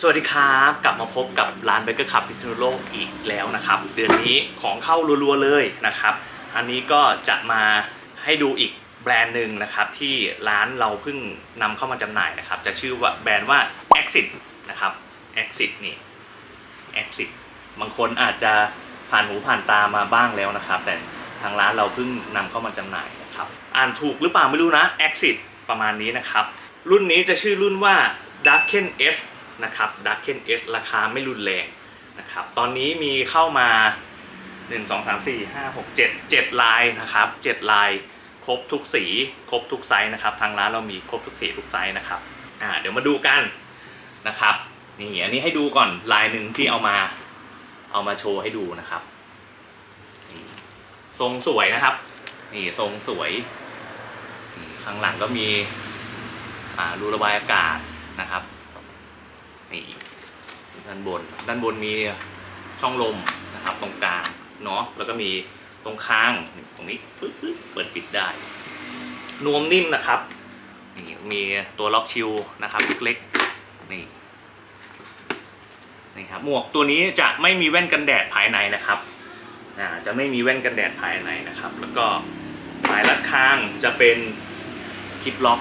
สวัสดีครับ กลับมาพบกับร้านเบเกอร์คับพิษณุโลกอีกแล้วนะครับ เดือนนี้ของเข้ารัวๆเลยนะครับ อันนี้ก็จะมาให้ดูอีกแบรนด์หนึ่งนะครับที่ร้านเราเพิ่งนำเข้ามาจำหน่ายนะครับ จะชื่อว่าแบรนด์ว่า Exit นะครับ Exit นี่ Exit บางคนอาจจะผ่านหูผ่านตามาบ้างแล้วนะครับ แต่ทางร้านเราเพิ่งนำเข้ามาจำหน่ายนะครับ อ่านถูกหรือเปล่าไม่รู้นะ Exit ประมาณนี้นะครับ รุ่นนี้จะชื่อรุ่นว่า Darken S นะครับ Darken S ราคาไม่รุนแรงนะครับ ตอนนี้มีเข้ามา 1 2 3 4 5 6 7 7 ลายนะครับ 7 ลายครบทุกสี ครบทุกไซส์นะครับ ทางร้านเรามีครบทุกสีทุกไซส์นะครับอ่าเดี๋ยวมาดูกันนะครับนี่อันนี้ให้ดูก่อนลายหนึ่งที่เอามาเอามาโชว์ให้ดูนะครับนี่ทรงสวยนะครับ นี่ทรงสวย ข้างหลังก็มีรูระบายอากาศนะครับ ด้านบน ด้านบนมีช่องลมนะครับตรงกลางเนาะแล้วก็มีตรงค้างตรงนี้ปึ๊บเปิดปิดได้ นวมนิ่มนะครับนี่มีตัวล็อกชิลนะครับเล็กๆนี่นี่ครับหมวกตัวนี้จะไม่มีแว่นกันแดดภายในนะครับจะไม่มีแว่นกันแดดภายในนะครับ แล้วก็สายรัดข้างจะเป็นคลิปล็อก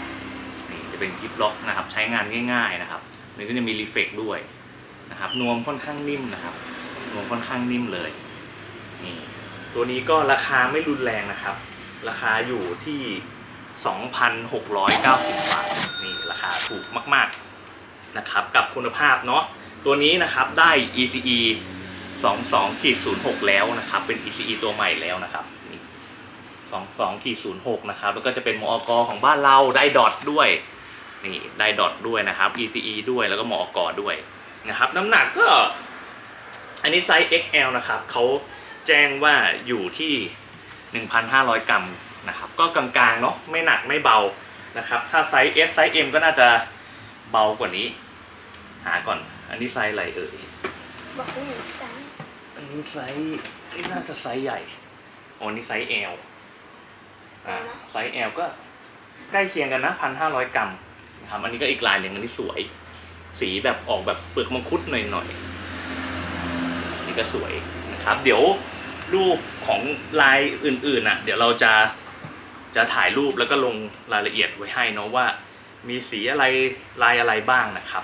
นี่จะเป็นคลิปล็อกนะครับ ใช้งานง่าย ๆนะครับมันก็จะมีรีเฟกด้วย นะครับนวมค่อนข้างนิ่มนะครับนวมค่อนข้างนิ่มเลยนี่ตัวนี้ก็ราคาไม่รุนแรงนะครับ ราคาอยู่ที่ 2,690 บาทนี่ราคาถูกมากๆนะครับกับคุณภาพเนาะตัวนี้นะครับได้ ECE 22ขีด06 แล้วนะครับ เป็น ECE ตัวใหม่แล้วนะครับ22ขีด06 นะครับ แล้วก็จะเป็นมอกของบ้านเราได้ดอทด้วย นี่ ได้ดอทด้วยนะครับ ECE ด้วย แล้วก็มอกด้วย นะครับน้ำหนักก็อันนี้ไซส์ XL นะครับเขาแจ้งว่าอยู่ที่ 1,500 กรัมนะครับก็กลางๆเนาะไม่หนักไม่เบานะครับถ้าไซส์ S ไซส์ M ก็น่าจะเบากว่านี้ หาก่อน อันนี้ไซส์อะไรเอ่ยบอกให้หนูซ้อันนี้ไซส์นี่น่าจะไซส์ใหญ่อ๋อนี่ไซส์ L อ่าไซส์ L ก็ใกล้เคียงกันนะพันห้าร้อยกรัมนะครับอันนี้ก็อีกลายหนึ่งอันนี้สวย สีแบบออกแบบเปลือกมังคุดหน่อยๆนี่ก็สวยนะครับ เดี๋ยวรูปของลายอื่นๆน่ะ เดี๋ยวเราจะจะถ่ายรูปแล้วก็ลงรายละเอียดไว้ให้เนาะว่า มีสีอะไรลายอะไรบ้างนะครับ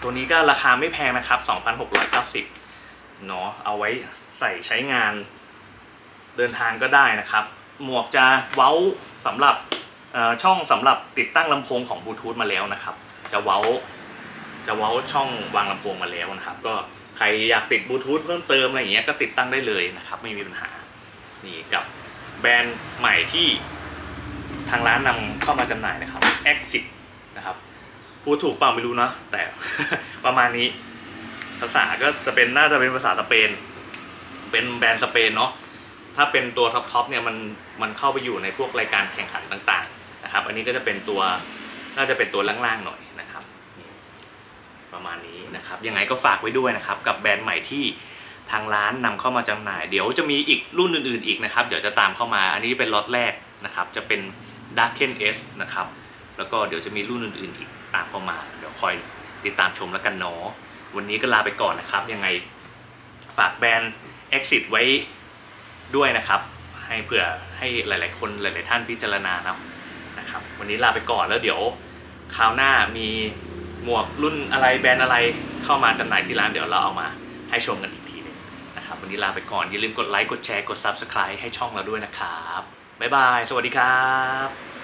ตัวนี้ก็ราคาไม่แพงนะครับ 2,690เนาะเอาไว้ใส่ใช้งานเดินทางก็ได้นะครับ หมวกจะเว้าสำหรับอ่อช่องสำหรับติดตั้งลำโพงของบลูทูธมาแล้วนะครับ จะเว้า จะว้าช่องวางลำโพงมาแล้วนะครับ ก็ใครอยากติดบลูทูธเพิ่มเติมอะไรอย่างเงี้ยก็ติดตั้งได้เลยนะครับ ไม่มีปัญหานี่กับแบรนด์ใหม่ที่ทางร้านนำเข้ามาจำหน่ายนะครับ Exit นะครับพูดถูกเปล่าไม่รู้เนาะแต่ประมาณนี้ภาษาก็จะเป็นน่าจะเป็นภาษาสเปน เป็นแบรนด์สเปนเนาะถ้าเป็นตัวท็อปทเนี่ยมันมันเข้าไปอยู่ในพวกรายการแข่งขันต่างๆนะครับ อันนี้ก็จะเป็นตัวน่าจะเป็นตัวล่างๆหน่อย ประมาณนี้นะครับยังไงก็ฝากไว้ด้วยนะครับกับแบรนด์ใหม่ที่ทางร้านนำเข้ามาจำหน่าย เดี๋ยวจะมีอีกรุ่นอื่นๆอีกนะครับ เดี๋ยวจะตามเข้ามาอันนี้เป็นล็อตแรกนะครับ จะเป็น Darken S นะครับ แล้วก็เดี๋ยวจะมีรุ่นอื่นๆอีกตามเข้ามา เดี๋ยวคอยติดตามชมแล้วกันเนาะวันนี้ก็ลาไปก่อนนะครับ ยังไงฝากแบรนด์ Exit ไว้ด้วยนะครับ ให้เผื่อให้หลาย ๆ คนหลาย ๆ ท่านพิจารณานะนะครับ วันนี้ลาไปก่อนแล้วเดี๋ยวคราวหน้ามี มวกรุ่นอะไรแบรนด์อะไรเข้ามาจำหน่ายที่ร้านเดี๋ยวเราเอามาให้ชมกันอีกทีหนึงนะครับวันนี้ลาไปก่อนอย่าลืมกดไลค์กดแชร์กด Subscribe ให้ช่องเราด้วยนะครับบ๊ายบาย สวัสดีครับ